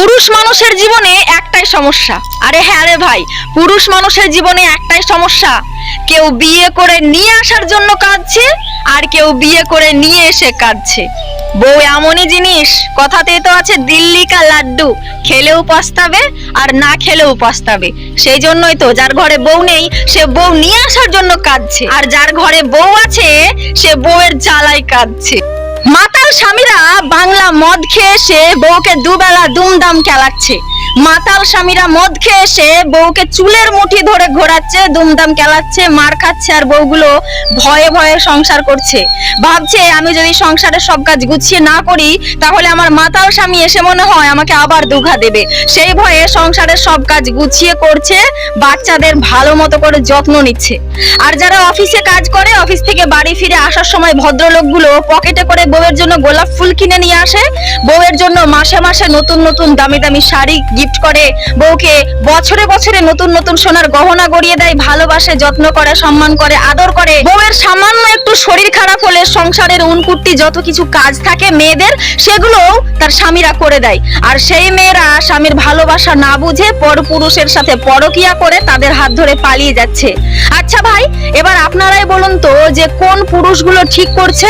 পুরুষ মানুষের জীবনে একটাই সমস্যা। আরে হ্যাঁ রে ভাই, পুরুষ মানুষের জীবনে একটাই সমস্যা। কেউ বিয়ে করে নিয়ে আসার জন্য কাঁদছে, আর কেউ বিয়ে করে নিয়ে এসে কাঁদছে। বউ এমনই জিনিস, কথাতেই তো আছে দিল্লি কা লাড্ডু, খেলেও পস্তাবে আর না খেলেও পস্তাবে। সেই জন্যই তো যার ঘরে বউ নেই, সে বউ নিয়ে আসার জন্য কাঁদছে। আর যার ঘরে বউ আছে, সে বউয়ের জ্বালায় কাঁদছে। স্বামীরা বাংলা মদ খেয়ে এসে বউকে দুবেলা দুমদাম খেলাচ্ছে মাতাল স্বামীরা মদ খেয়ে এসে বউকে চুলের মুঠি ধরে ঘোরাচ্ছে, দুমদাম খেলাচ্ছে মার খাচ্ছে আর বউগুলো ভয়ে ভয়ে সংসার করছে। ভাবছে, আমি যদি সংসারের সব কাজ গুছিয়ে না করি, তাহলে আমার মাতাল স্বামী এসে মনে হয় আমাকে আবার দুঘা দেবে। সেই ভয়ে সংসারের সব কাজ গুছিয়ে করছে, বাচ্চাদের ভালো মতো করে যত্ন নিচ্ছে। আর যারা অফিসে কাজ করে, অফিস থেকে বাড়ি ফিরে আসার সময় ভদ্রলোকগুলো পকেটে করে বউয়ের জন্য গোলাপ ফুল কিনে নিয়ে আসে। বউয়ের জন্য মাসে মাসে নতুন নতুন দামি দামি শাড়ি গিফট করে। বউকে বছরে বছরে নতুন নতুন সোনার গহনা গড়িয়ে দেয়, ভালোবাসে, যত্ন করে, সম্মান করে, আদর করে। বউয়ের সামান্য একটু শরীর খারাপ হলে সংসারের উনকুট্টি যত কিছু কাজ থাকে মেয়েদের সেগুলো তার স্বামীরা করে দেয়। আর সেই মেয়েরা স্বামীর ভালোবাসা না বুঝে পরপুরুষের সাথে পরকিয়া করে তাদের হাত ধরে পালিয়ে যাচ্ছে। আচ্ছা ভাই, এবার আপনারাই বলুন তো যে কোন পুরুষগুলো ঠিক করছে?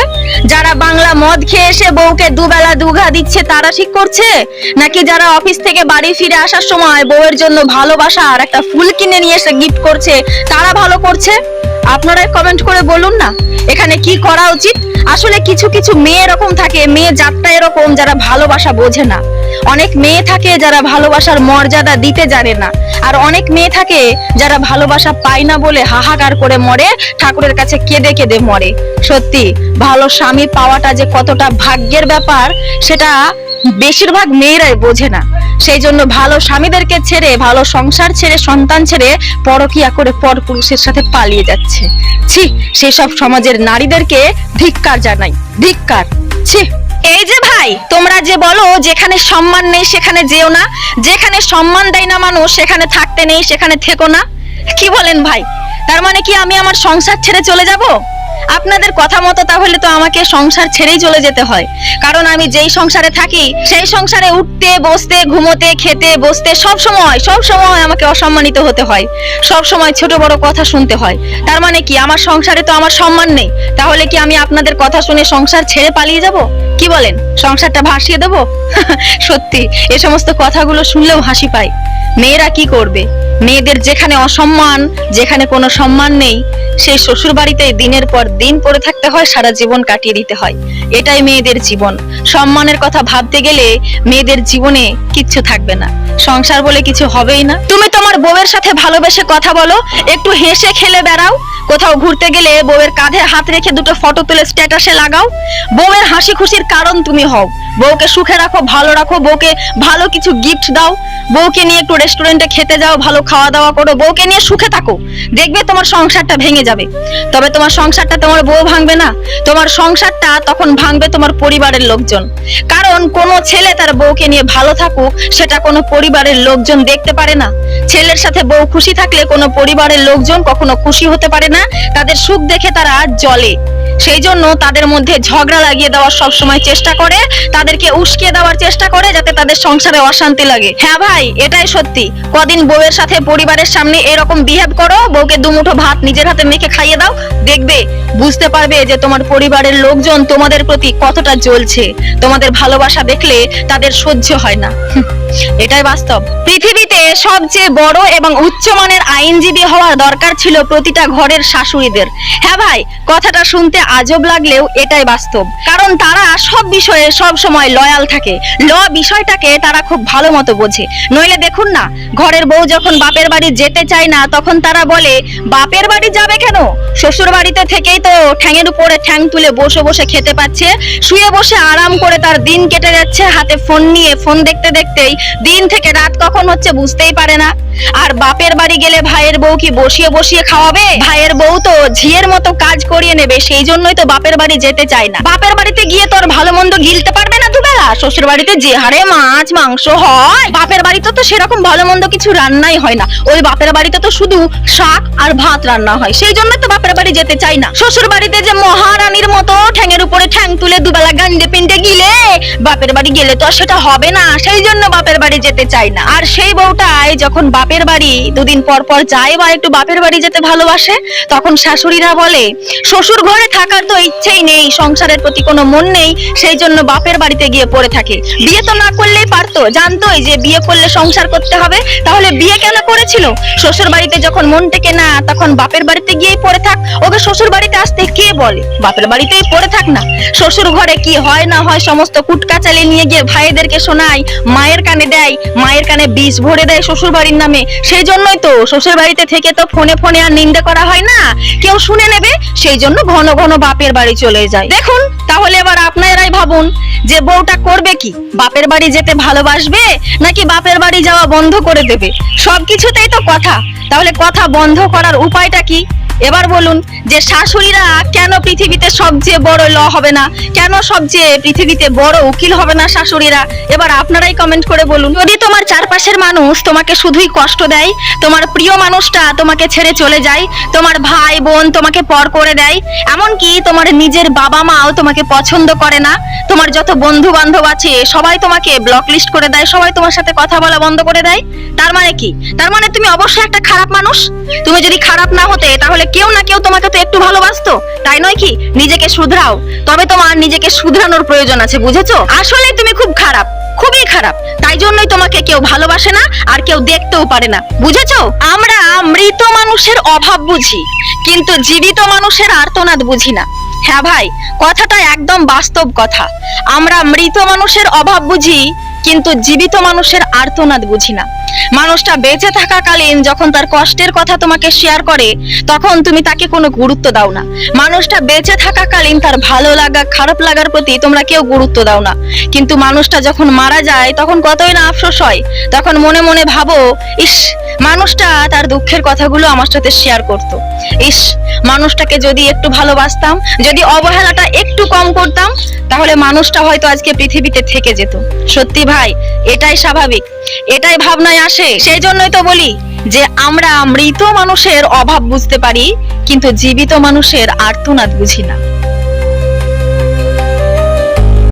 যারা বাংলা মদ খেয়ে এসে বউকে দুবেলা দুঘা দিচ্ছে, তারা ঠিক করছে? নাকি যারা অফিস থেকে বাড়ি ফিরে আসার সময় বউয়ের জন্য ভালোবাসা আর একটা ফুল কিনে নিয়ে এসে গিফট করছে, তারা ভালো করছে? আপনারাই কমেন্ট করে বলুন না, এখানে কি করা উচিত? আসলে কিছু কিছু মেয়ে এরকম থাকে, মেয়ে জাতটা এরকম যারা ভালোবাসা বোঝে না। অনেক মেয়ে থাকে যারা ভালোবাসার মর্যাদা দিতে জানে না। আর অনেক মেয়ে থাকে যারা ভালোবাসা পায় না বলে হাহাকার করে মরে, ঠাকুরের কাছে কেঁদে কেঁদে মরে। সত্যি, ভালো স্বামী পাওয়াটা যে কতটা ভাগ্যের ব্যাপার, সেটা বেশিরভাগ মেয়েরাই বোঝে না। সেই জন্য ভালো স্বামীদেরকে ছেড়ে, ভালো সংসার ছেড়ে, সন্তান ছেড়ে পরকিয়া করে পর পুরুষের সাথে পালিয়ে যাচ্ছে। ছি, সেসব সমাজের নারীদেরকে ধিক্কার জানাই, ধিক্কার। ছি। এই যে ভাই, তোমরা যে বলো, যেখানে সম্মান নেই সেখানে যেও না, যেখানে সম্মান দেয় না মানুষ, সেখানে থাকতে নেই, সেখানে থেকো না। কি বলেন ভাই? তার মানে কি আমি আমার সংসার ছেড়ে চলে যাব? আপনাদের কথা মতো তাহলে তো আমাকে সংসার ছেড়েই চলে যেতে হয়। কারণ আমি যেই সংসারে থাকি, সেই সংসারে উঠতে, বসতে, ঘুমোতে, খেতে, বসতে সব সময় সব সময় আমাকে অসম্মানিত হতে হয়। সব সময় ছোট বড় কথা শুনতে হয়। তার মানে কি, আমার সংসারে তো আমার সম্মান নেই। তাহলে কি আমি আপনাদের কথা শুনে সংসার ছেড়ে পালিয়ে যাব? কি বলেন? সংসারটা ভাসিয়ে দেব? সত্যি, এ সমস্ত কথাগুলো শুনলেও হাসি পায়। মেয়েরা কি করবে? মেয়েদের যেখানে অসম্মান, যেখানে কোনো সম্মান নেই, সেই শ্বশুর বাড়িতে দিনের পর দিন পড়ে থাকতে হয়, সারা জীবন কাটিয়ে দিতে হয়। এটাই মেয়েদের জীবন। সম্মানের কথা ভাবতে গেলে মেয়েদের জীবনে কিচ্ছু থাকবে না। সংসার বলে কিছু হবেই না। তুমি তোমার বউয়ের সাথে ভালোবেসে কথা বলো, একটু হেসে খেলে বেড়াও। কোথাও ঘুরতে গেলে বউয়ের কাঁধে হাত রেখে দুটো ফটো তুলে স্ট্যাটাসে লাগাও। বউয়ের হাসি খুশির কারণ তুমি হও। বউকে সুখে রাখো, ভালো রাখো, বউকে ভালো কিছু গিফট দাও, বউকে নিয়ে একটু রেস্টুরেন্টে খেতে যাও, ভালো খাওয়া দাওয়া করো, বউকে নিয়ে সুখে থাকো। দেখবে তোমার সংসারটা ভেঙে যাবে। তবে তোমার সংসারটা তোমার বউ ভাঙবে না। তোমার সংসারটা তখন ভাঙবে তোমার পরিবারের লোকজন। কারণ কোনো ছেলে তার বউকে নিয়ে ভালো থাকুক, সেটা কোনো পরিবারের লোকজন দেখতে পারে না। ছেলের সাথে বউ খুশি থাকলে কোনো পরিবারের লোকজন কখনো খুশি হতে পারে না। তাদের সুখ দেখে তারা জ্বলে। সেই জন্য তাদের মধ্যে ঝগড়া লাগিয়ে দেওয়ার সব সময় চেষ্টা করে, তাদেরকে উস্কিয়ে দেওয়ার চেষ্টা করে যাতে তাদের সংসারে অশান্তি লাগে। হ্যাঁ ভাই, এটাই সত্যি। কদিন বউয়ের সাথে পরিবারের সামনে এরকম বিহেভ করো, বউকে দুমুঠো ভাত নিজের হাতে মেখে খাইয়ে দাও, দেখবে বুঝতে পারবে যে তোমার পরিবারের লোকজন তোমাদের প্রতি কতটা জ্বলছে। তোমাদের ভালোবাসা দেখলে তাদের সহ্য হয় না। এটাই বাস্তব। পৃথিবীতে সবচেয়ে বড় এবং উচ্চমানের আইনজীবী হওয়ার দরকার ছিল প্রতিটা ঘরের শাশুড়িদের। হ্যাঁ ভাই, কথাটা শুনতে আজব লাগলেও এটাই বাস্তব। কারণ তারা সব বিষয়ে সব সময় লয়াল থাকে। ল বিষয়টাকে তারা খুব ভালো মতো বোঝে। নইলে দেখুন না, ঘরের বউ যখন বাপের বাড়ি যেতে চায় না, তখন তারা বলে, বাপের বাড়ি যাবে কেন? শ্বশুর বাড়িতে থেকেই তো ঠ্যাঙের উপরে ঠ্যাং তুলে বসে বসে খেতে পাচ্ছে। শুয়ে বসে আরাম করে তার দিন কেটে যাচ্ছে। হাতে ফোন নিয়ে, ফোন দেখতে দেখতেই দিন থেকে রাত কখন হচ্ছে বুঝতেই পারে না। আর বাপের বাড়ি গেলে ভাইয়ের বউ কি বসিয়ে বসিয়ে খাওয়াবে? ভাইয়ের বউ তো ঝিয়ের মতো কাজ করিয়ে নেবে, সেই জন্যই তো বাপের বাড়ি যেতে চায় না। বাপের বাড়িতে গিয়ে তোর ভালো মন্দ গিলতে পারবে না দুবেলা? শ্বশুর বাড়িতে যে হারে মাছ, মাংস হয়, বাপের বাড়িতে তো সেরকম ভালো মন্দ কিছু রান্নাই হয় না। ওই বাপের বাড়িতে তো শুধু শাক আর ভাত রান্না হয়, সেই জন্য তো বাপের বাড়ি যেতে চাই না। শ্বশুর বাড়িতে যে মহারানীর মতো ঠ্যাঙের উপরে ঠ্যাং তুলে দুবেলা গান্ডে পিন্ডে গিলে বাপের বাড়ি গেলে তো সেটা হবে না, সেই জন্য বাপের বাড়ি যেতে চাই না। আর সেই বউটাই যখন বাপের বাড়ি দুদিন পর পর যায় বা একটু বাপের বাড়ি যেতে ভালোবাসে, তখন শাশুড়িরা বলে, শ্বশুর ঘরে থাকার তো ইচ্ছেই নেই, সংসারের প্রতি কোনো মন নেই, সেই জন্য বাপের বাড়িতে গিয়ে পড়ে থাকে। বিয়ে তো না করলেই পারতো, জানতোই যে বিয়ে করলে সংসার করতে হবে, তাহলে বিয়ে কেন করেছিল? শ্বশুর বাড়িতে যখন মন টেকে না, তখন বাপের বাড়িতে গিয়েই পড়ে থাক। ওকে শ্বশুর বাড়িতে আসতে কে বলে? বাপের বাড়িতেই পড়ে থাক না। শ্বশুর ঘরে কি হয় না হয় সমস্ত কুটকাচালি নিয়ে গিয়ে ভাইদেরকে শোনায় মায়ের কানে দেয়, মায়ের কানে বিষ ভরে দেয় শ্বশুর বাড়ির নামে। সেই জন্যই তো শ্বশুর বাড়িতে থেকে তো ফোনে ফোনে আর নিন্দে করা হয় না। কেউ শুনে নেবে সেই জন্য ঘন ঘন বাপের বাড়ি চলে যায়। দেখুন, তাহলে এবার আপনারাই ভাবুন যে বউটা করবে কি? বাপের বাড়ি যেতে ভালোবাসবে, নাকি বাপের বাড়ি যাওয়া বন্ধ করে দেবে? সবকিছুতেই তো কথা। তাহলে কথা বন্ধ করার উপায়টা কি? এবার বলুন যে শাশুড়িরা কেন পৃথিবীতে সবচেয়ে বড় ল হবে না? কেন সবচেয়ে পৃথিবীতে বড় উকিল হবে না শাশুড়িরা? এবার আপনারাই কমেন্ট করে বলুন। যদি তোমার চারপাশের মানুষ তোমাকে শুধুই কষ্ট দেয়, তোমার প্রিয় মানুষটা তোমাকে ছেড়ে চলে যায়, তোমার ভাই, বোন তোমাকে পর করে দেয়, এমনকি তোমার নিজের বাবা মাও তোমাকে পছন্দ করে না, তোমার যত বন্ধু বান্ধব আছে সবাই তোমাকে ব্লক লিস্ট করে দেয়, সবাই তোমার সাথে কথা বলা বন্ধ করে দেয়, তার মানে কি? তার মানে তুমি অবশ্যই একটা খারাপ মানুষ? তুমি যদি খারাপ না হতে তাহলে কেউ না কেউ তোমাকে তো একটু ভালোবাসতো, তাই নয় কি? নিজেকে শুধরাও। তবে তোমার নিজেকে শুধরানোর প্রয়োজন আছে, বুঝেছ? আসলে তুমি খুব খারাপ, খুবই খারাপ। তাই জন্যই তোমাকে কেউ ভালোবাসে না, আর কেউ দেখতেও পারে না। বুঝেছ? আমরা মৃত মানুষের অভাব বুঝি, কিন্তু জীবিত মানুষের আর্তনাদ বুঝি না। হ্যাঁ ভাই, কথাটা একদম বাস্তব কথা। আমরা মৃত মানুষের অভাব বুঝি, কিন্তু জীবিত মানুষের আর্তনাদ বুঝি না। মানুষটা বেঁচে থাকাকালীন যখন তার কষ্টের কথা তোমাকে শেয়ার করে, তখন তুমি তাকে কোনো গুরুত্ব দাও না। মানুষটা বেঁচে থাকাকালীন তার ভালো লাগা, খারাপ লাগার প্রতি তোমরা কেউ গুরুত্ব দাও না। কিন্তু মানুষটা যখন মারা যায়, তখন কতই না আফসোস হয়। তখন মনে মনে ভাবো, ইস মানুষটা তার দুঃখের কথাগুলো আমার সাথে শেয়ার করতো। ইস, মানুষটাকে যদি একটু ভালোবাসতাম, যদি অবহেলাটা একটু কম করতাম, তাহলে মানুষটা হয়তো আজকে পৃথিবীতে থেকে যেত। সত্যি ভাই, এটাই স্বাভাবিক। এটাই ভাবনায় আসে। সেই জন্যই তো বলি যে আমরা মৃত মানুষের অভাব বুঝতে পারি, কিন্তু জীবিত মানুষের আর্তনাদ বুঝি না।